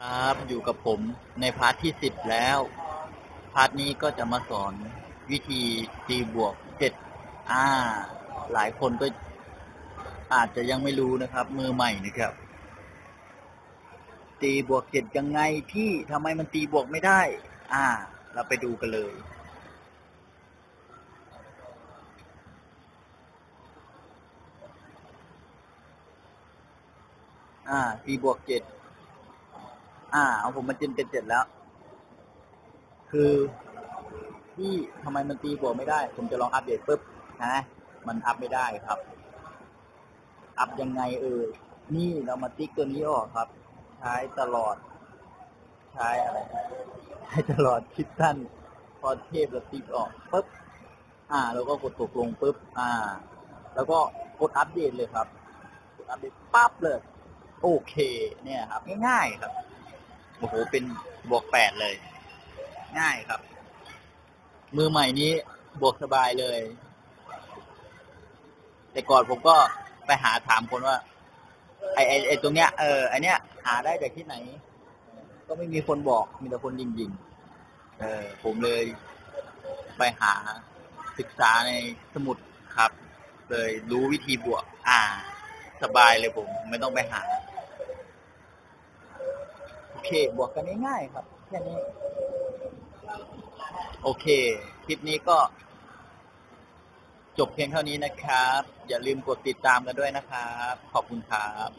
ครับอยู่กับผมในพาร์ทที่สิบแล้ว พาร์ทนี้ก็จะมาสอนวิธีตีบวกเจ็ดอ่า หลายคนก็อาจจะยังไม่รู้นะครับ มือใหม่นะครับ ตีบวกเจ็ดยังไงที่ทำไมมันตีบวกไม่ได้ อ่า เราไปดูกันเลย อ่าตีบวกเจ็ด อ่าเอาผมมาเจนเป็นเจ็ดแล้ว คือที่ทำไมมันตีบวกไม่ได้ ผมจะลองอัปเดตปุ๊บนะมันอัพไม่ได้ครับ อัพยังไงเออ นี่เรามาติ๊กตัวนี้ออกครับ ใช้ตลอด ใช้อะไร ใช้ตลอดคิดสั้น พอเทพเราติ๊กออกปุ๊บ อ่า แล้วก็กดตกลงปุ๊บ อ่า แล้วก็กดอัปเดตเลยครับ กดอัปเดตปั๊บเลย โอเค เนี่ยครับ ง่ายๆครับ โอ้โหเป็นบวกแปดเลย ง่ายครับ มือใหม่นี้บวกสบายเลย แต่ก่อนผมก็ไปหาถามคนว่า ไอไอไอตรงเนี้ยเออไอเนี้ย หาได้จากที่ไหน ก็ไม่มีคนบอกมีแต่คนยิงยิงๆเออ ผมเลยไปหาศึกษาในสมุดครับ เลยรู้วิธีบวก อ่า สบายเลยผม ไม่ต้องไปหา เคบวกกันง่ายๆครับแค่นี้ โอเค คลิปนี้ก็ จบเพียงเท่านี้นะครับ อย่าลืมกดติดตามกันด้วยนะครับ ขอบคุณครับ